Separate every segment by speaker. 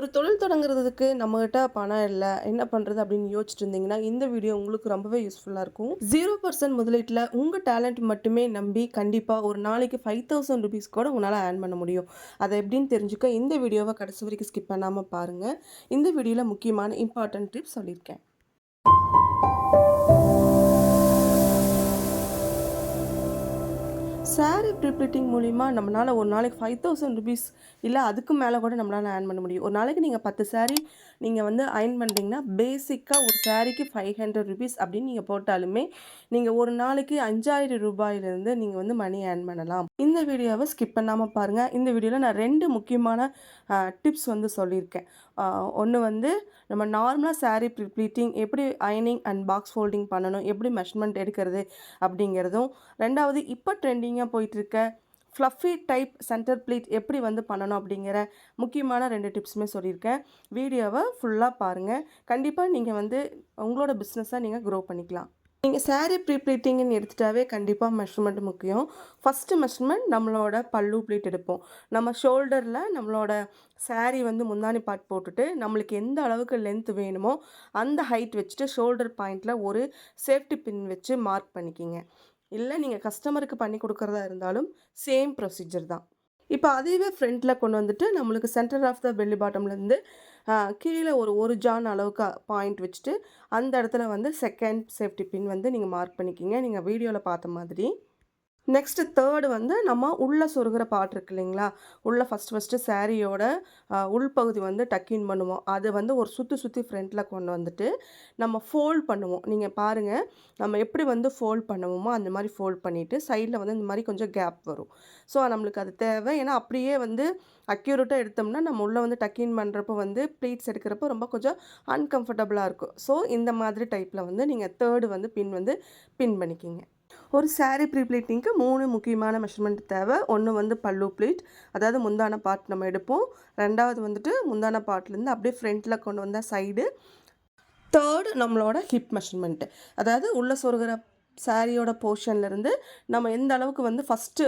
Speaker 1: ஒரு தொழில் தொடங்குறதுக்கு நம்மகிட்ட பணம் இல்லை என்ன பண்ணுறது அப்படின்னு யோசிச்சுட்டு இருந்தீங்கன்னா இந்த வீடியோ உங்களுக்கு ரொம்பவே யூஸ்ஃபுல்லாக இருக்கும். ஜீரோ பர்சன்ட் முதலீட்டில் உங்கள் டேலண்ட் மட்டுமே நம்பி கண்டிப்பாக ஒரு நாளைக்கு ஃபைவ் தௌசண்ட் ருபீஸ் கூட உங்களால் ஏர்ன் பண்ண முடியும். அதை எப்படின்னு தெரிஞ்சுக்க இந்த வீடியோவை கடைசி வரைக்கும் ஸ்கிப் பண்ணாமல் பாருங்கள் இந்த வீடியோவில் முக்கியமான இம்பார்ட்டன்ட் டிப்ஸ் சொல்லியிருக்கேன். சாரீ ப்ரிப்ளிட்டிங் மூலிமா நம்மளால் ஒரு நாளைக்கு ஃபைவ் தௌசண்ட் ருபீஸ் இல்லை அதுக்கு மேலே கூட நம்மளால் ஏர்ன் பண்ண முடியும். ஒரு நாளைக்கு நீங்கள் பத்து சாரீ நீங்கள் வந்து அயன் பண்ணுறீங்கன்னா பேசிக்காக ஒரு சாரீக்கு ஃபைவ் ஹண்ட்ரட் ருபீஸ் அப்படின்னு நீங்கள் போட்டாலுமே நீங்கள் ஒரு நாளைக்கு அஞ்சாயிரம் ரூபாயிலிருந்து நீங்கள் வந்து மணி ஏர்ன் பண்ணலாம். இந்த வீடியோவை ஸ்கிப் பண்ணாமல் பாருங்கள் இந்த வீடியோவில் நான் ரெண்டு முக்கியமான டிப்ஸ் வந்து சொல்லியிருக்கேன். ஒன்று வந்து நம்ம நார்மலாக சாரீ ப்ளீட்டிங் எப்படி அயனிங் அண்ட் பாக்ஸ் ஃபோல்டிங் பண்ணணும் எப்படி மெஷர்மெண்ட் எடுக்கிறது அப்படிங்கிறதும். ரெண்டாவது இப்போ ட்ரெண்டிங்காக போயிட்டுருக்க ஃப்ளஃபி டைப் சென்டர் ப்ளீட் எப்படி வந்து பண்ணணும் அப்படிங்கிற முக்கியமான ரெண்டு டிப்ஸுமே சொல்லியிருக்கேன். வீடியோவை ஃபுல்லாக பாருங்கள் கண்டிப்பாக நீங்கள் வந்து உங்களோட பிஸ்னஸை நீங்கள் க்ரோ பண்ணிக்கலாம். நீங்கள் சாரீ ப்ரீ ப்ளீட்டிங்னு எடுத்துட்டாவே கண்டிப்பாக மெஷர்மெண்ட் முக்கியம். ஃபஸ்ட்டு மெஷர்மெண்ட் நம்மளோட பல்லு ப்ளீட் எடுப்போம். நம்ம ஷோல்டரில் நம்மளோட சாரீ வந்து முந்தானி பாட் போட்டுட்டு நம்மளுக்கு எந்த அளவுக்கு லென்த் வேணுமோ அந்த ஹைட் வச்சுட்டு ஷோல்டர் பாயிண்டில் ஒரு சேஃப்டி பின் வச்சு மார்க் பண்ணிக்கிங்க. இல்லை நீங்கள் கஸ்டமருக்கு பண்ணி கொடுக்குறதா இருந்தாலும் சேம் ப்ரொசீஜர் தான். இப்போ அதையவே ஃப்ரண்ட்டில் கொண்டு வந்துட்டு நம்மளுக்கு சென்டர் ஆஃப் த பெல்லி பாட்டம்லேருந்து கீழே ஒரு ஒரு ஜான் அளவுக்கு பாயிண்ட் வச்சுட்டு அந்த இடத்துல வந்து செகண்ட் சேஃப்டி பின் வந்து நீங்கள் மார்க் பண்ணிக்கிங்க. நீங்கள் வீடியோவில் பார்த்த மாதிரி. நெக்ஸ்ட்டு தேர்டு வந்து நம்ம உள்ளே சொருகிற பாட்டு இருக்கு இல்லைங்களா? உள்ளே ஃபஸ்ட்டு ஃபஸ்ட்டு சாரியோட உள்பகுதி வந்து டக்கின் பண்ணுவோம். அது வந்து ஒரு சுற்றி சுற்றி ஃப்ரண்ட்டில் கொண்டு வந்துட்டு நம்ம ஃபோல்ட் பண்ணுவோம். நீங்கள் பாருங்கள் நம்ம எப்படி வந்து ஃபோல்ட் பண்ணுவோமோ அந்த மாதிரி ஃபோல்ட் பண்ணிவிட்டு சைடில் வந்து இந்த மாதிரி கொஞ்சம் கேப் வரும். ஸோ நம்மளுக்கு அது தேவை. ஏன்னா அப்படியே வந்து அக்யூரேட்டாக எடுத்தோம்னா நம்ம உள்ளே வந்து டக்கின் பண்ணுறப்போ வந்து ப்ளீட்ஸ் எடுக்கிறப்போ ரொம்ப கொஞ்சம் அன்கம்ஃபர்டபுளாக இருக்கும். ஸோ இந்த மாதிரி டைப்பில் வந்து நீங்கள் தேர்டு வந்து பின் வந்து பின் பண்ணிக்கிங்க. ஒரு சாரீ ப்ரீ ப்ளீட்டிங்க்கு மூணு முக்கியமான மெஷர்மெண்ட் தேவை. ஒன்று வந்து பல்லு ப்ளீட் அதாவது முந்தான பார்ட் நம்ம எடுப்போம். ரெண்டாவது வந்துட்டு முந்தான பார்ட்லேருந்து அப்படியே ஃப்ரண்ட்டில் கொண்டு வந்தால் சைடு தேர்டு நம்மளோட ஹிப் மெஷர்மெண்ட்டு அதாவது உள்ள சொருகிற சாரியோட போர்ஷன்லேருந்து நம்ம எந்த அளவுக்கு வந்து ஃபஸ்ட்டு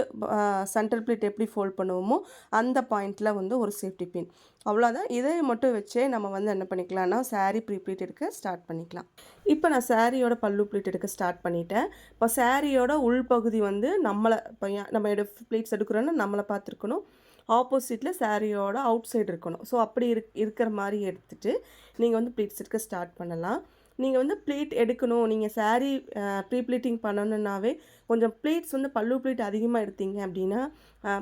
Speaker 1: சென்டர் பிளேட் எப்படி ஃபோல்ட் பண்ணுவோமோ அந்த பாயிண்டில் வந்து ஒரு சேஃப்டி பின் அவ்வளோதான் இதை மட்டும் வச்சே நம்ம வந்து என்ன பண்ணிக்கலாம்னா சாரீ ப்ரீ ப்ளீட் எடுக்க ஸ்டார்ட் பண்ணிக்கலாம். இப்போ நான் சாரியோட பல்லு ப்ளீட் எடுக்க ஸ்டார்ட் பண்ணிட்டேன். இப்போ சாரியோட உள்பகுதி வந்து நம்மளை இப்போ நம்ம எடு ப்ளீட்ஸ் எடுக்கிறோன்னா நம்மளை பார்த்துருக்கணும். ஆப்போசிட்டில் சாரியோட அவுட் சைடு இருக்கணும். ஸோ அப்படி இருக் இருக்கிற மாதிரி எடுத்துகிட்டு நீங்கள் வந்து ப்ளீட்ஸ் எடுக்க ஸ்டார்ட் பண்ணலாம். நீங்கள் வந்து ப்ளீட் எடுக்கணும். நீங்கள் சாரீ ப்ரீ ப்ளீட்டிங் பண்ணணுன்னாவே கொஞ்சம் ப்ளீட்ஸ் வந்து பல்லு ப்ளீட் அதிகமாக எடுத்தீங்க அப்படின்னா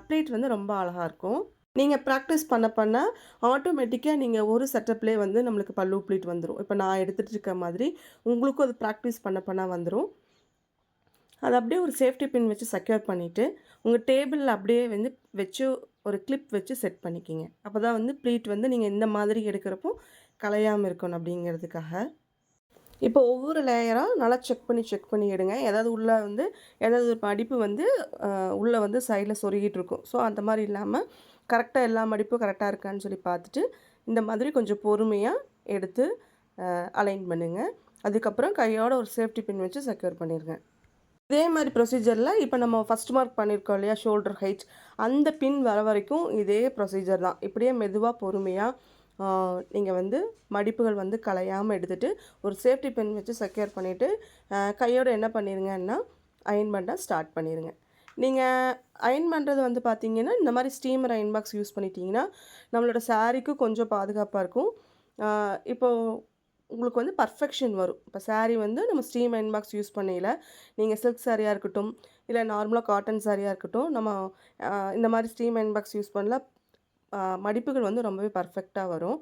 Speaker 1: ப்ளீட் வந்து ரொம்ப அழகாக இருக்கும். நீங்கள் ப்ராக்டிஸ் பண்ண பண்ண ஆட்டோமேட்டிக்காக நீங்கள் ஒரு செட்டப்லேயே வந்து நம்மளுக்கு பல்லு ப்ளீட் வந்துடும் இப்போ நான் எடுத்துகிட்டு இருக்க மாதிரி உங்களுக்கும் அது ப்ராக்டிஸ் பண்ண பண்ண வந்துடும் அது அப்படியே ஒரு சேஃப்டி பின் வச்சு செக்யூர் பண்ணிவிட்டு உங்கள் டேபிளில் அப்படியே வந்து வச்சு ஒரு கிளிப் வச்சு செட் பண்ணிக்கிங்க. அப்போ தான் வந்து ப்ளீட் வந்து நீங்கள் இந்த மாதிரி எடுக்கிறப்போ கலையாமல் இருக்கணும் அப்படிங்கிறதுக்காக. இப்போ ஒவ்வொரு லேயராக நல்லா செக் பண்ணி செக் பண்ணி எடுங்க. ஏதாவது உள்ளே வந்து ஏதாவது ஒரு மடிப்பு வந்து உள்ளே வந்து சைடில் சொருகிட்டு இருக்கும். ஸோ அந்த மாதிரி இல்லாமல் கரெக்டாக எல்லா மடிப்பும் கரெக்டாக இருக்கான்னு சொல்லி பார்த்துட்டு இந்த மாதிரி கொஞ்சம் பொறுமையாக எடுத்து அலைன் பண்ணுங்கள் அதுக்கப்புறம் கையோட ஒரு சேஃப்டி பின் வச்சு செக்யூர் பண்ணிடுங்க இதே மாதிரி ப்ரொசீஜரில் இப்போ நம்ம ஃபஸ்ட் மார்க் பண்ணியிருக்கோம் இல்லையா? ஷோல்டர் ஹைட் அந்த பின் வர வரைக்கும் இதே ப்ரொசீஜர் தான். இப்படியே மெதுவாக பொறுமையாக நீங்கள் வந்து மடிப்புகள் வந்து கலையாமல் எடுத்துகிட்டு ஒரு சேஃப்டி பென் வச்சு செக்யூர் பண்ணிவிட்டு கையோடு என்ன பண்ணிடுங்கன்னா அயன் பண்ண ஸ்டார்ட் பண்ணிடுங்க நீங்கள் அயன் பண்ணுறது வந்து பார்த்தீங்கன்னா இந்த மாதிரி ஸ்டீமர் அயன் பாக்ஸ் யூஸ் பண்ணிட்டீங்கன்னா நம்மளோட சாரீக்கும் கொஞ்சம் பாதுகாப்பாக இருக்கும். இப்போது உங்களுக்கு வந்து பர்ஃபெக்ஷன் வரும். இப்போ சாரீ வந்து நம்ம ஸ்டீம் அயன் பாக்ஸ் யூஸ் பண்ணையில் நீங்கள் சில்க் சாரியாக இருக்கட்டும் இல்லை நார்மலாக காட்டன் சாரியாக இருக்கட்டும் நம்ம இந்த மாதிரி ஸ்டீம் அயன் பாக்ஸ் யூஸ் பண்ணலாம் மடிப்புகள் வந்து ரொம்பவே பர்ஃபெக்டாக வரும்.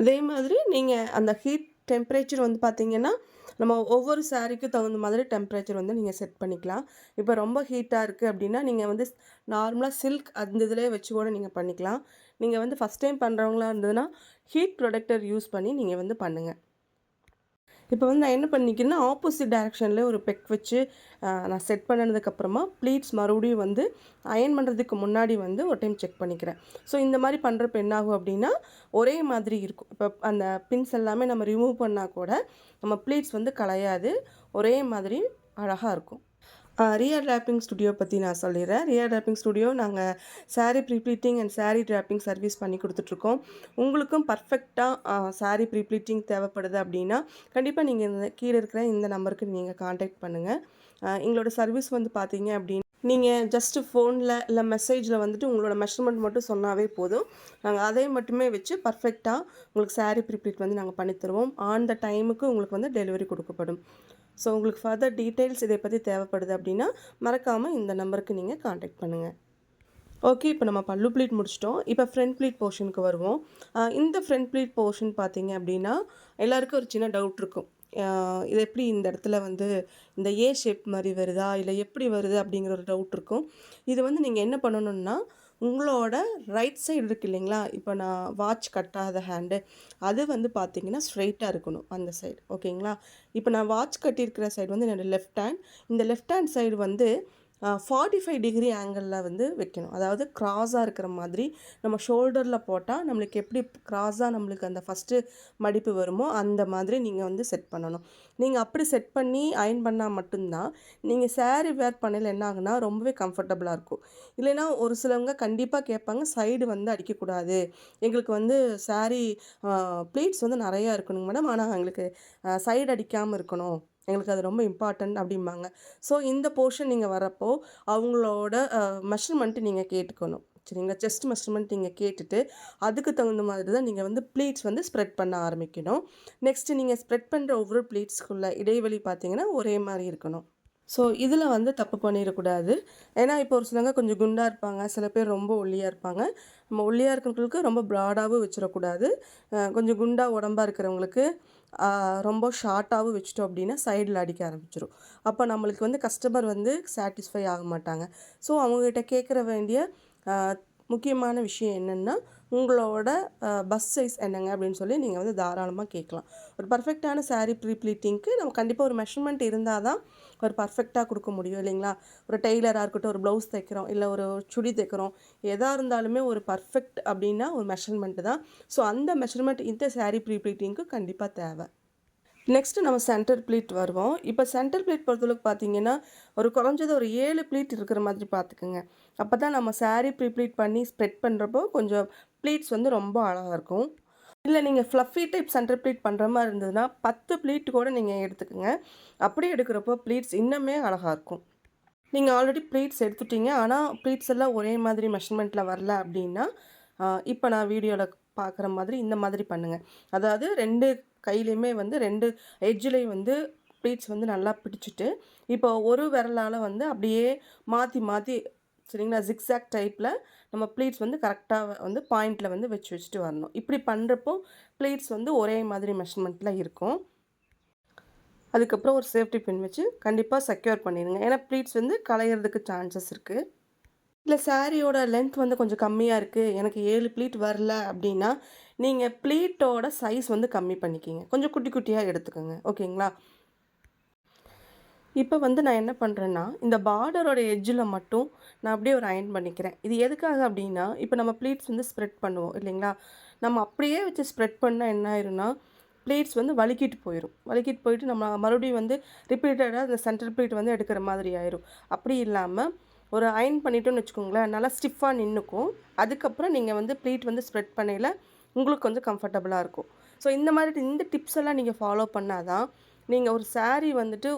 Speaker 1: அதே மாதிரி நீங்கள் அந்த ஹீட் டெம்பரேச்சர் வந்து பார்த்திங்கன்னா நம்ம ஒவ்வொரு சாரீக்கு தகுந்த மாதிரி டெம்பரேச்சர் வந்து நீங்கள் செட் பண்ணிக்கலாம். இப்போ ரொம்ப ஹீட்டாக இருக்குது அப்படின்னா நீங்கள் வந்து நார்மலாக சில்க் அந்த இதிலே வச்சு கூட நீங்கள் பண்ணிக்கலாம். நீங்கள் வந்து ஃபஸ்ட் டைம் பண்ணுறவங்களா இருந்ததுன்னா ஹீட் ப்ரொடக்டர் யூஸ் பண்ணி நீங்கள் வந்து பண்ணுங்கள் இப்போ வந்து நான் என்ன பண்ணிக்கிறேன்னா ஆப்போசிட் டைரெக்ஷனில் ஒரு பெக் வச்சு நான் செட் பண்ணினதுக்கப்புறமா ப்ளீட்ஸ் மறுபடியும் வந்து அயன் பண்ணுறதுக்கு முன்னாடி வந்து ஒரு டைம் செக் பண்ணிக்கிறேன். ஸோ இந்த மாதிரி பண்ணுறப்ப என்னாகும் அப்படின்னா ஒரே மாதிரி இருக்கும். இப்போ அந்த பின்ஸ் எல்லாமே நம்ம ரிமூவ் பண்ணால் கூட நம்ம ப்ளீட்ஸ் வந்து கலையாது ஒரே மாதிரி அழகாக இருக்கும். ரியல் ட்ராப்பிங் ஸ்டுடியோ பற்றி நான் சொல்லிடுறேன். ரியல் ட்ராப்பிங் ஸ்டுடியோ நாங்கள் sari prepleating and sari draping service பண்ணி கொடுத்துட்ருக்கோம். உங்களுக்கும் பர்ஃபெக்டாக சாரீ ப்ரீப்ளீட்டிங் தேவைப்படுது அப்படின்னா கண்டிப்பாக நீங்கள் இந்த கீழே இருக்கிற இந்த நம்பருக்கு நீங்கள் காண்டாக்ட் பண்ணுங்கள் எங்களோட சர்வீஸ் வந்து பார்த்தீங்க அப்படின்னா நீங்கள் ஜஸ்ட்டு ஃபோனில் இல்லை மெசேஜில் வந்துட்டு உங்களோட மெஷர்மெண்ட் மட்டும் சொன்னாவே போதும். நாங்கள் அதை மட்டுமே வச்சு பர்ஃபெக்டாக உங்களுக்கு சாரீ ப்ரீப்ளீட் வந்து நாங்கள் பண்ணித்தருவோம் ஆன் த டைமுக்கு உங்களுக்கு வந்து டெலிவரி கொடுக்கப்படும். ஸோ உங்களுக்கு ஃபர்தர் டீட்டெயில்ஸ் இதை பற்றி தேவைப்படுது அப்படின்னா மறக்காமல் இந்த நம்பருக்கு நீங்கள் காண்டாக்ட் பண்ணுங்கள் ஓகே இப்போ நம்ம பல்லு ப்ளீட் முடிச்சிட்டோம். இப்போ ஃப்ரண்ட் ப்ளீட் போர்ஷனுக்கு வருவோம். இந்த ஃப்ரண்ட் ப்ளீட் போர்ஷன் பார்த்தீங்க அப்படின்னா எல்லாருக்கும் ஒரு சின்ன டவுட் இருக்கும். இது எப்படி இந்த இடத்துல வந்து இந்த ஏ ஷேப் மாதிரி வருதா? இல்லை எப்படி வருது அப்படிங்கிற ஒரு டவுட் இருக்கும். இது வந்து நீங்கள் என்ன பண்ணணும்னா உங்களோட ரைட் சைடு இருக்கு இல்லைங்களா? இப்போ நான் வாட்ச் கட்டாத ஹேண்டு அது வந்து பார்த்தீங்கன்னா ஸ்ட்ரெயிட்டாக இருக்கணும் அந்த சைடு ஓகேங்களா இப்போ நான் வாட்ச் கட்டியிருக்கிற சைடு வந்து என்னோடய லெஃப்ட் ஹேண்ட் இந்த லெஃப்ட் ஹேண்ட் சைடு வந்து ஃபார்ட்டி ஃபைவ் டிகிரி ஆங்கிளில் வந்து வைக்கணும். அதாவது க்ராஸாக இருக்கிற மாதிரி நம்ம ஷோல்டரில் போட்டால் நம்மளுக்கு எப்படி க்ராஸாக நம்மளுக்கு அந்த ஃபஸ்ட்டு மடிப்பு வருமோ அந்த மாதிரி நீங்கள் வந்து செட் பண்ணணும். நீங்கள் அப்படி செட் பண்ணி அயன் பண்ணால் மட்டும்தான் நீங்கள் சேரீ வேர் பண்ணையில் என்ன ஆகுனா ரொம்பவே கம்ஃபர்டபுளாக இருக்கும். இல்லைன்னா ஒரு சிலவங்க கண்டிப்பாக கேட்பாங்க சைடு வந்து அடிக்கக்கூடாது. எங்களுக்கு வந்து saree ப்ளீட்ஸ் வந்து நிறையா இருக்கணுங்க மேடம் ஆனால் எங்களுக்கு சைடு அடிக்காமல் இருக்கணும். எங்களுக்கு அது ரொம்ப இம்பார்ட்டன்ட் அப்படிம்பாங்க. ஸோ இந்த போர்ஷன் நீங்கள் வரப்போ அவங்களோட மெஷர்மெண்ட்டு நீங்கள் கேட்டுக்கணும். சரிங்களா? செஸ்ட் மெஷர்மெண்ட் நீங்கள் கேட்டுட்டு அதுக்கு தகுந்த மாதிரி தான் நீங்கள் வந்து ப்ளீட்ஸ் வந்து ஸ்ப்ரெட் பண்ண ஆரம்பிக்கணும். நெக்ஸ்ட்டு நீங்கள் ஸ்ப்ரெட் பண்ணுற ஒவ்வொரு ப்ளீட்ஸ்க்குள்ள இடைவெளி பார்த்தீங்கன்னா ஒரே மாதிரி இருக்கணும். ஸோ இதில் வந்து தப்பு பண்ணிடக்கூடாது. ஏன்னா இப்போ ஒரு சிலவங்க கொஞ்சம் குண்டாக இருப்பாங்க. சில பேர் ரொம்ப ஒல்லியாக இருப்பாங்க. நம்ம ஒல்லியாக இருக்கிறவங்களுக்கு ரொம்ப ப்ராடாகவும் வச்சிடக்கூடாது. கொஞ்சம் குண்டாக உடம்பா இருக்கிறவங்களுக்கு ரொம்ப ஷார்ட்டாகவும் வச்சுட்டோம் அப்படின்னா சைடில் அடிக்க ஆரம்பிச்சிடும் அப்போ நம்மளுக்கு வந்து கஸ்டமர் வந்து சாட்டிஸ்ஃபை ஆக மாட்டாங்க. ஸோ அவங்ககிட்ட கேட்குற வேண்டிய முக்கியமான விஷயம் என்னென்னா உங்களோட பஸ் சைஸ் என்னங்க அப்படின்னு சொல்லி நீங்கள் வந்து தாராளமாக கேட்கலாம். ஒரு பர்ஃபெக்டான saree ப்ரீப்ளீட்டிங்க்கு நம்ம கண்டிப்பாக ஒரு மெஷர்மெண்ட் இருந்தால் தான் ஒரு பர்ஃபெக்டாக கொடுக்க முடியும் இல்லைங்களா? ஒரு டெய்லராக இருக்கட்டும் ஒரு ப்ளவுஸ் தைக்கிறோம் இல்லை ஒரு சுடி தைக்கிறோம் எதாக இருந்தாலுமே ஒரு பர்ஃபெக்ட் அப்படின்னா ஒரு மெஷர்மெண்ட் தான். ஸோ அந்த மெஷர்மெண்ட் இந்த சாரீ ப்ரீ ப்ளீட்டிங்க்கு கண்டிப்பாக தேவை. நெக்ஸ்ட்டு நம்ம சென்டர் ப்ளீட் வருவோம். இப்போ சென்டர் ப்ளீட் பொறுத்தளவுக்கு பார்த்தீங்கன்னா ஒரு குறைஞ்சது ஒரு ஏழு ப்ளீட் இருக்கிற மாதிரி பார்த்துக்குங்க அப்போ தான் நம்ம சாரீ ப்ரீப்ளீட் பண்ணி ஸ்ப்ரெட் பண்ணுறப்போ கொஞ்சம் ப்ளீட்ஸ் வந்து ரொம்ப அழகாக இருக்கும். இல்லை நீங்கள் ஃப்ளஃபி டைப் சென்டர் ப்ளீட் பண்ணுற மாதிரி இருந்ததுன்னா பத்து ப்ளீட் கூட நீங்கள் எடுத்துக்கோங்க. அப்படி எடுக்கிறப்போ ப்ளீட்ஸ் இன்னுமே அழகாக இருக்கும். நீங்கள் ஆல்ரெடி ப்ளீட்ஸ் எடுத்துட்டீங்க. ஆனால் ப்ளீட்ஸ் எல்லாம் ஒரே மாதிரி மெஷர்மெண்ட்டில் வரல அப்படின்னா இப்போ நான் வீடியோவில் பார்க்குற மாதிரி இந்த மாதிரி பண்ணுங்கள் அதாவது ரெண்டு கையிலையுமே வந்து ரெண்டு எட்ஜ்லேயும் வந்து ப்ளீட்ஸ் வந்து நல்லா பிடிச்சிட்டு இப்போ ஒரு விரலால் வந்து அப்படியே மாற்றி மாற்றி சரிங்களா ஜிக்ஸாக் டைப்பில் நம்ம ப்ளீட்ஸ் வந்து கரெக்டாக வந்து பாயிண்டில் வந்து வச்சு வச்சுட்டு வரணும். இப்படி பண்ணுறப்போ ப்ளீட்ஸ் வந்து ஒரே மாதிரி மெஷர்மெண்ட்டில் இருக்கும். அதுக்கப்புறம் ஒரு சேஃப்டி பின் வச்சு கண்டிப்பாக செக்யூர் பண்ணிடுங்க. ஏன்னா ப்ளீட்ஸ் வந்து களையிறதுக்கு சான்சஸ் இருக்குது இல்லை சாரியோட லென்த் வந்து கொஞ்சம் கம்மியாக இருக்குது எனக்கு ஏழு ப்ளீட் வரல அப்படின்னா நீங்கள் ப்ளீட்டோட சைஸ் வந்து கம்மி பண்ணிக்கிங்க. கொஞ்சம் குட்டி குட்டியாக எடுத்துக்கோங்க. ஓகேங்களா? இப்போ வந்து நான் என்ன பண்ணுறேன்னா இந்த பார்டரோட எஜ்ஜில் மட்டும் நான் அப்படியே ஒரு அயன் பண்ணிக்கிறேன். இது எதுக்காக அப்படின்னா இப்போ நம்ம ப்ளீட்ஸ் வந்து ஸ்ப்ரெட் பண்ணுவோம் இல்லைங்களா? நம்ம அப்படியே வச்சு ஸ்ப்ரெட் பண்ணால் என்ன ஆயிரும்னா ப்ளீட்ஸ் வந்து வலிக்கிட்டு போயிடும் வலிக்கிட்டு போயிட்டு நம்ம மறுபடியும் வந்து ரிப்பீட்டடாக அந்த சென்டர் ப்ளீட் வந்து எடுக்கிற மாதிரி ஆயிரும். அப்படி இல்லாமல் ஒரு அயன் பண்ணிட்டோன்னு வச்சுக்கோங்களேன் நல்லா ஸ்டிஃபாக நின்றுக்கும் அதுக்கப்புறம் நீங்கள் வந்து ப்ளீட் வந்து ஸ்ப்ரெட் பண்ணையில் உங்களுக்கு கொஞ்சம் கம்ஃபர்டபுளாக இருக்கும். ஸோ இந்த மாதிரி இந்த டிப்ஸ் எல்லாம் நீங்கள் ஃபாலோ பண்ணால் தான் நீங்கள் ஒரு சாரீ வந்துட்டு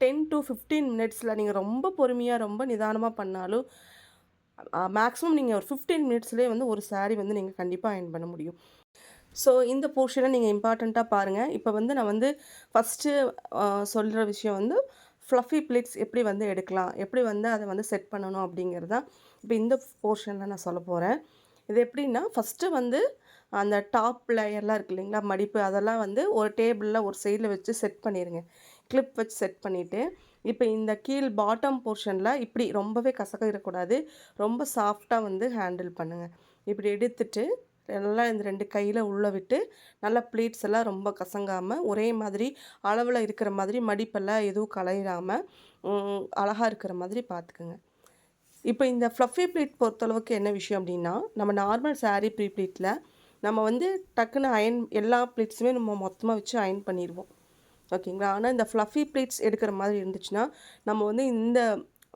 Speaker 1: டென் டு ஃபிஃப்டீன் மினிட்ஸில் நீங்கள் ரொம்ப பொறுமையாக ரொம்ப நிதானமாக பண்ணாலும் மேக்ஸிமம் நீங்கள் ஒரு ஃபிஃப்டீன் மினிட்ஸ்லேயே வந்து ஒரு சாரீ வந்து நீங்கள் கண்டிப்பாக அயன் பண்ண முடியும். ஸோ இந்த போர்ஷனை நீங்கள் இம்பார்ட்டண்ட்டாக பாருங்கள் இப்போ வந்து நான் வந்து ஃபஸ்ட்டு சொல்கிற விஷயம் வந்து ஃப்ளஃபி பிளேட்ஸ் எப்படி வந்து எடுக்கலாம் எப்படி வந்து அதை வந்து செட் பண்ணணும் அப்படிங்கிறது தான் இப்போ இந்த போர்ஷனில் நான் சொல்ல போகிறேன் இது எப்படின்னா ஃபஸ்ட்டு வந்து அந்த டாப் லேயர்லாம் இருக்கு இல்லைங்களா மடிப்பு அதெல்லாம் வந்து ஒரு டேபிளில் ஒரு சைடில் வச்சு செட் பண்ணிடுங்க கிளிப் வச்சு செட் பண்ணிவிட்டு இப்போ இந்த கீழ் பாட்டம் போர்ஷனில் இப்படி ரொம்பவே கசக்க இருக்கக்கூடாது ரொம்ப சாஃப்டாக வந்து ஹேண்டில் பண்ணுங்கள் இப்படி எடுத்துட்டு நல்லா இந்த ரெண்டு கையில் உள்ளே விட்டு நல்லா ப்ளீட்ஸ் எல்லாம் ரொம்ப கசங்காமல் ஒரே மாதிரி அளவில் இருக்கிற மாதிரி மடிப்பெல்லாம் எதுவும் கலையிறாமல் அழகாக இருக்கிற மாதிரி பார்த்துக்குங்க. இப்போ இந்த ஃப்ளஃபி ப்ளீட் பொறுத்தளவுக்கு என்ன விஷயம் அப்படின்னா நம்ம நார்மல் சாரீ ப்ரீ ப்ளீட்டில் நம்ம வந்து டக்குன்னு அயன் எல்லா ப்ளீட்ஸுமே நம்ம மொத்தமாக வச்சு அயன் பண்ணிடுவோம் ஓகேங்களா? ஆனால் இந்த ஃப்ளஃபி ப்ளீட்ஸ் எடுக்கிற மாதிரி இருந்துச்சுன்னா நம்ம வந்து இந்த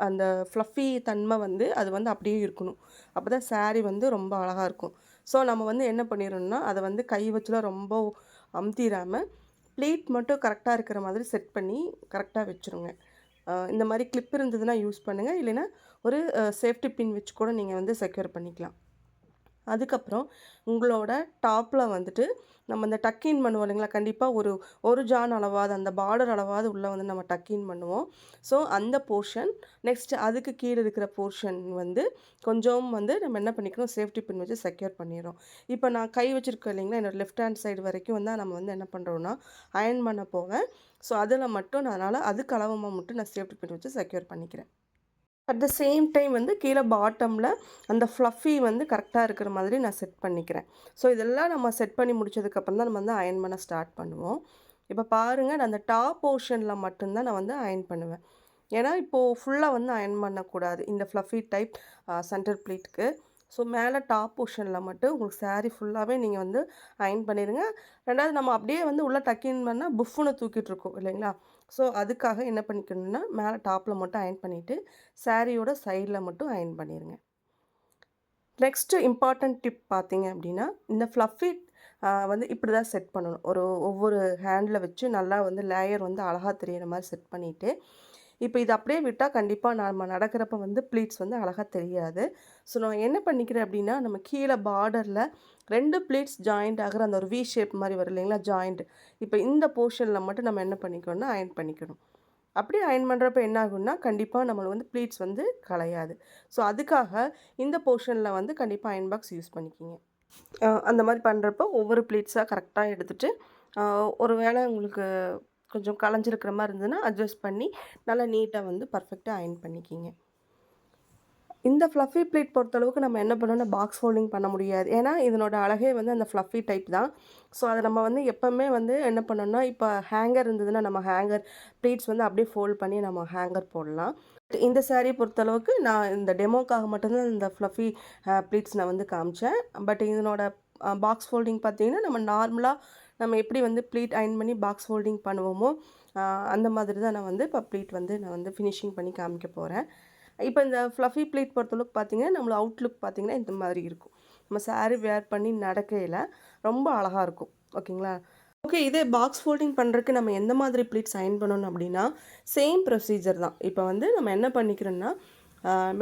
Speaker 1: அந்த ஃப்ளஃபி தன்மை வந்து அது வந்து அப்படியே இருக்கணும். அப்போ தான் சாரீ வந்து ரொம்ப அழகாக இருக்கும். ஸோ நம்ம வந்து என்ன பண்ணிடணும்னா அதை வந்து கை வச்சுலாம் ரொம்ப அமுத்திடாமல் பிளேட் மட்டும் கரெக்டாக இருக்கிற மாதிரி செட் பண்ணி கரெக்டாக வச்சுருங்க. இந்த மாதிரி கிளிப் இருந்ததுன்னா யூஸ் பண்ணுங்கள் இல்லைன்னா ஒரு சேஃப்டி பின் வச்சு கூட நீங்கள் வந்து செக்யூர் பண்ணிக்கலாம். அதுக்கப்புறம் உங்களோட டாப்பில் வந்துட்டு நம்ம இந்த டக்கின் பண்ணுவோம் இல்லைங்களா? கண்டிப்பாக ஒரு ஒரு ஜான் அளவாவது அந்த பார்டர் அளவாவது உள்ளே வந்து நம்ம டக்கின் பண்ணுவோம். ஸோ அந்த போர்ஷன் நெக்ஸ்ட் அதுக்கு கீழே இருக்கிற போர்ஷன் வந்து கொஞ்சம் வந்து நம்ம என்ன பண்ணிக்கணும்? சேஃப்டி பின் வச்சு செக்யூர் பண்ணிடுறோம். இப்போ நான் கை வச்சுருக்கேன் இல்லைங்களா? என்னோடய லெஃப்ட் ஹேண்ட் சைடு வரைக்கும் வந்து நம்ம வந்து என்ன பண்ணுறோன்னா அயர்ன் பண்ண போவேன். ஸோ அதில் மட்டும் நான் அதனால் அதுக்கு அளவமாக மட்டும் நான் சேஃப்டி பின் வச்சு செக்யூர் பண்ணிக்கிறேன். அட் த சேம் டைம் வந்து கீழே பாட்டமில் அந்த ஃப்ளஃபி வந்து கரெக்டாக இருக்கிற மாதிரி நான் செட் பண்ணிக்கிறேன். ஸோ இதெல்லாம் நம்ம செட் பண்ணி முடிச்சதுக்கப்புறம் தான் நம்ம வந்து அயன் பண்ண ஸ்டார்ட் பண்ணுவோம். இப்போ பாருங்கள் நான் அந்த டாப் போர்ஷனில் மட்டும்தான் நான் வந்து அயன் பண்ணுவேன். ஏன்னா இப்போது ஃபுல்லாக வந்து அயன் பண்ணக்கூடாது. இந்த ஃப்ளஃபி டைப் சென்டர் ப்ளீட்க்கு ஸோ மேலே டாப் போர்ஷனில் மட்டும் உங்களுக்கு சேரீ ஃபுல்லாகவே நீங்கள் வந்து அயன் பண்ணிடுங்க ரெண்டாவது நம்ம அப்படியே வந்து உள்ளே டக்கின் பண்ணால் புஃப்னு தூக்கிட்டு இருக்கோம் இல்லைங்களா? ஸோ அதுக்காக என்ன பண்ணிக்கணும்னா மேலே டாப்பில் மட்டும் அயன் பண்ணிவிட்டு சாரியோட சைடில் மட்டும் அயன் பண்ணிடுங்க நெக்ஸ்ட்டு இம்பார்ட்டண்ட் டிப் பார்த்தீங்க அப்படின்னா இந்த ஃப்ளஃபி வந்து இப்படி தான் செட் பண்ணணும். ஒரு ஒவ்வொரு ஹேண்டில் வச்சு நல்லா வந்து லேயர் வந்து அழகாக தெரியிற மாதிரி செட் பண்ணிவிட்டு இப்போ இது அப்படியே விட்டால் கண்டிப்பாக நம்ம நடக்கிறப்ப வந்து ப்ளீட்ஸ் வந்து அழகாக தெரியாது. ஸோ நான் என்ன பண்ணிக்கிறேன் அப்படின்னா நம்ம கீழே பார்டரில் ரெண்டு ப்ளீட்ஸ் ஜாயிண்ட் ஆகிற அந்த ஒரு வி ஷேப் மாதிரி வரும் இல்லைங்களா ஜாயிண்ட். இப்போ இந்த போர்ஷனில் மட்டும் நம்ம என்ன பண்ணிக்கணும்னா அயன் பண்ணிக்கணும். அப்படியே அயன் பண்ணுறப்ப என்ன ஆகும்னா கண்டிப்பாக நம்மளுக்கு வந்து ப்ளீட்ஸ் வந்து கலையாது ஸோ அதுக்காக இந்த போர்ஷனில் வந்து கண்டிப்பாக அயன் பாக்ஸ் யூஸ் பண்ணிக்கிங்க. அந்த மாதிரி பண்ணுறப்போ ஒவ்வொரு ப்ளீட்ஸாக கரெக்டாக எடுத்துகிட்டு ஒரு வேளை உங்களுக்கு கொஞ்சம் களைஞ்சிருக்கிற மாதிரி இருந்ததுன்னா அட்ஜஸ்ட் பண்ணி நல்லா நீட்டாக வந்து பர்ஃபெக்டாக அயன் பண்ணிக்கிங்க. இந்த ஃப்ளஃபி பிளேட் பொறுத்தளவுக்கு நம்ம என்ன பண்ணோம்னா பாக்ஸ் ஃபோல்டிங் பண்ண முடியாது. ஏன்னா இதனோட அழகே வந்து அந்த ஃப்ளஃபி டைப் தான். ஸோ அதை நம்ம வந்து எப்போவுமே வந்து என்ன பண்ணோம்னா இப்போ ஹேங்கர் இருந்ததுன்னா நம்ம ஹேங்கர் ப்ளீட்ஸ் வந்து அப்படியே ஃபோல்ட் பண்ணி நம்ம ஹேங்கர் போடலாம். இந்த சேரீ பொறுத்தளவுக்கு நான் இந்த டெமோக்காக மட்டும்தான் இந்த ஃப்ளஃபி ப்ளீட்ஸ் நான் வந்து காமிச்சேன். பட் இதனோட பாக்ஸ் ஃபோல்டிங் பார்த்தீங்கன்னா நம்ம நார்மலாக நம்ம எப்படி வந்து ப்ளீட் அயன் பண்ணி பாக்ஸ் ஹோல்டிங் பண்ணுவோமோ அந்த மாதிரி தான் நான் வந்து இப்போ ப்ளீட் வந்து நான் வந்து ஃபினிஷிங் பண்ணி காமிக்க போகிறேன் இப்போ இந்த ஃப்ளஃபி ப்ளீட் பொறுத்தளவுக்கு பார்த்தீங்கன்னா நம்மளோட அவுட்லுக் பார்த்தீங்கன்னா இந்த மாதிரி இருக்கும். நம்ம saree வேர் பண்ணி நடக்கையில் ரொம்ப அழகாக இருக்கும். ஓகேங்களா? ஓகே இதே பாக்ஸ் ஃபோல்டிங் பண்ணுறதுக்கு நம்ம எந்த மாதிரி ப்ளீட்ஸ் அயன் பண்ணணும் அப்படின்னா சேம் ப்ரொசீஜர் தான். இப்போ வந்து நம்ம என்ன பண்ணிக்கிறோன்னா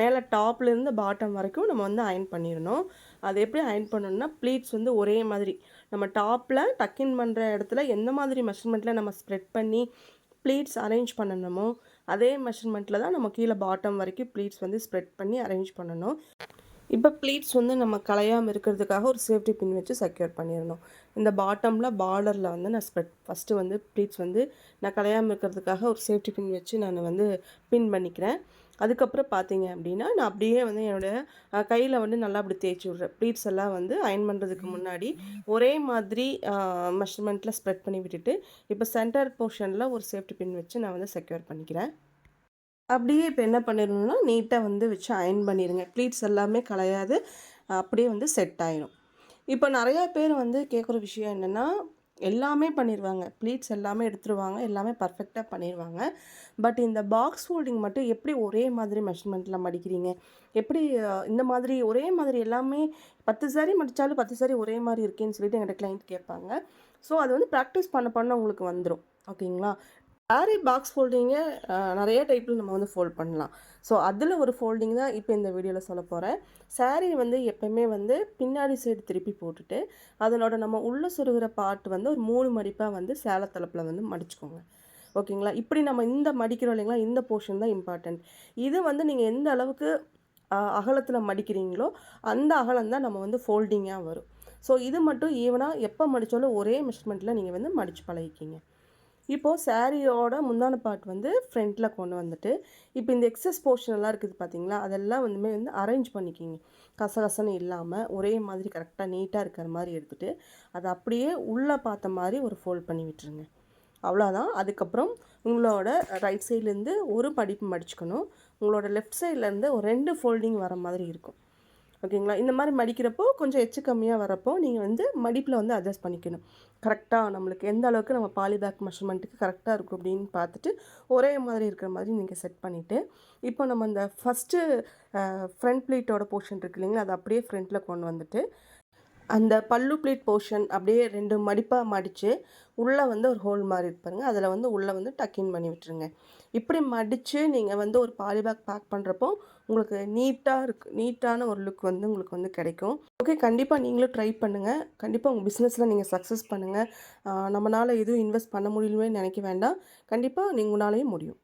Speaker 1: மேலே டாப்லேருந்து பாட்டம் வரைக்கும் நம்ம வந்து அயன் பண்ணிடணும். அது எப்படி அயன் பண்ணணும்னா ப்ளீட்ஸ் வந்து ஒரே மாதிரி. நம்ம டாப்பில் டக்கின் பண்ணுற இடத்துல எந்த மாதிரி மெஷர்மெண்ட்டில் நம்ம ஸ்ப்ரெட் பண்ணி ப்ளீட்ஸ் அரேஞ்ச் பண்ணணுமோ அதே மெஷர்மெண்ட்டில் தான் நம்ம கீழே பாட்டம் வரைக்கும் ப்ளீட்ஸ் வந்து ஸ்ப்ரெட் பண்ணி அரேஞ்ச் பண்ணணும். இப்போ ப்ளீட்ஸ் வந்து நம்ம கலையாமல் இருக்கிறதுக்காக ஒரு சேஃப்டி பின் வச்சு செக்யூர் பண்ணிடணும். இந்த பாட்டமில் பார்டரில் வந்து நான் ஸ்ப்ரெட் ஃபஸ்ட்டு வந்து ப்ளீட்ஸ் வந்து நான் கலையாமல் இருக்கிறதுக்காக ஒரு சேஃப்டி பின் வச்சு நான் வந்து பின் பண்ணிக்கிறேன். அதுக்கப்புறம் பார்த்தீங்க அப்படின்னா நான் அப்படியே வந்து என்னோடய கையில் வந்து நல்லா அப்படி தேய்ச்சி விட்றேன். ப்ளீட்ஸ் எல்லாம் வந்து அயன் பண்ணுறதுக்கு முன்னாடி ஒரே மாதிரி மெஷர்மெண்ட்டில் ஸ்ப்ரெட் பண்ணி விட்டுட்டு இப்போ சென்டர் போர்ஷனில் ஒரு சேஃப்டி பின் வச்சு நான் வந்து செக்யூர் பண்ணிக்கிறேன். அப்படியே இப்போ என்ன பண்ணிடணும்னா நீட்டாக வந்து வச்சு அயன் பண்ணிடுங்க. ப்ளீட்ஸ் எல்லாமே கலையாது அப்படியே வந்து செட் ஆயிடும் இப்போ நிறையா பேர் வந்து கேட்குற விஷயம் என்னென்னா எல்லாமே பண்ணிடுவாங்க ப்ளீட்ஸ் எல்லாமே எடுத்துருவாங்க. எல்லாமே பர்ஃபெக்டாக பண்ணிடுவாங்க பட் இந்த பாக்ஸ் ஃபோல்டிங் மட்டும் எப்படி ஒரே மாதிரி மெஷர்மெண்ட்டில் மடிக்கிறீங்க? எப்படி இந்த மாதிரி ஒரே மாதிரி எல்லாமே பத்து சாரி மடித்தாலும் பத்து சாரி ஒரே மாதிரி இருக்கேன்னு சொல்லிட்டு எங்கள்கிட்ட கிளைண்ட் கேட்பாங்க. ஸோ அது வந்து ப்ராக்டிஸ் பண்ண பண்ண உங்களுக்கு வந்துடும் ஓகேங்களா ஆரி பாக்ஸ் ஃபோல்டிங்கை நிறைய டைப்பில் நம்ம வந்து ஃபோல்ட் பண்ணலாம். ஸோ அதில் ஒரு ஃபோல்டிங் தான் இப்போ இந்த வீடியோவில் சொல்ல போகிறேன் சாரீ வந்து எப்பயுமே வந்து பின்னாடி சைடு திருப்பி போட்டுட்டு அதனோட நம்ம உள்ளே சொருகிற பார்ட் வந்து ஒரு மூணு மடிப்பாக வந்து சேலத்தளப்பில் வந்து மடிச்சுக்கோங்க. ஓகேங்களா? இப்படி நம்ம இந்த மடிக்கிறோம் இல்லைங்களா? இந்த போர்ஷன் தான் இம்பார்ட்டன்ட் இது வந்து நீங்கள் எந்த அளவுக்கு அகலத்தில் மடிக்கிறீங்களோ அந்த அகலம் தான் நம்ம வந்து ஃபோல்டிங்காக வரும். ஸோ இது மட்டும் ஈவனாக எப்போ மடித்தாலும் ஒரே மெஷர்மெண்ட்டில் நீங்கள் வந்து மடித்து பழகிக்கிங்க. இப்போது சாரியோட முந்தான பார்ட் வந்து ஃப்ரண்ட்டில் கொண்டு வந்துட்டு இப்போ இந்த எக்ஸஸ் போர்ஷன் எல்லாம் இருக்குது பார்த்தீங்களா அதெல்லாம் வந்துமே வந்து அரேஞ்ச் பண்ணிக்கிங்க. கசகசன்னு இல்லாமல் ஒரே மாதிரி கரெக்டாக நீட்டாக இருக்கிற மாதிரி எடுத்துகிட்டு அதை அப்படியே உள்ளே பார்த்த மாதிரி ஒரு ஃபோல்ட் பண்ணி விட்டுருங்க. அவ்வளோதான் அதுக்கப்புறம் உங்களோட ரைட் சைட்லேருந்து ஒரு படிப்பு மடிச்சுக்கணும். உங்களோட லெஃப்ட் சைட்லேருந்து ஒரு ரெண்டு ஃபோல்டிங் வர மாதிரி இருக்கும். ஓகேங்களா? இந்த மாதிரி மடிக்கிறப்போ கொஞ்சம் எச்சு கம்மியாக வரப்போ நீங்கள் வந்து மடிப்பில் வந்து அட்ஜஸ்ட் பண்ணிக்கணும். கரெக்டாக நம்மளுக்கு எந்த அளவுக்கு நம்ம பாலி பேக் மெஷர்மெண்ட்டுக்கு கரெக்டாக இருக்கும் அப்படின்னு பார்த்துட்டு ஒரே மாதிரி இருக்கிற மாதிரி நீங்கள் செட் பண்ணிவிட்டு இப்போ நம்ம அந்த ஃபஸ்ட்டு ஃப்ரண்ட் ப்ளீட்டோட போர்ஷன் இருக்கு இல்லைங்களா? அதை அப்படியே ஃப்ரண்ட்டில் கொண்டு வந்துட்டு அந்த பல்லு பிளேட் போர்ஷன் அப்படியே ரெண்டு மடிப்பாக மடித்து உள்ளே வந்து ஒரு ஹோல் மாதிரி இருப்பாருங்க அதில் வந்து உள்ளே வந்து டக்கின் பண்ணி விட்டுருங்க. இப்படி மடித்து நீங்கள் வந்து ஒரு பாலிபேக் பேக் பண்ணுறப்போ உங்களுக்கு நீட்டாக இருக்கு. நீட்டான ஒரு லுக் வந்து உங்களுக்கு வந்து கிடைக்கும். ஓகே கண்டிப்பாக நீங்களும் ட்ரை பண்ணுங்கள் கண்டிப்பாக உங்கள் பிஸ்னஸில் நீங்கள் சக்ஸஸ் பண்ணுங்கள் நம்மளால் எதுவும் இன்வெஸ்ட் பண்ண முடியலன்னு நினைக்க வேண்டாம். கண்டிப்பாக நீங்கள் முடியும்.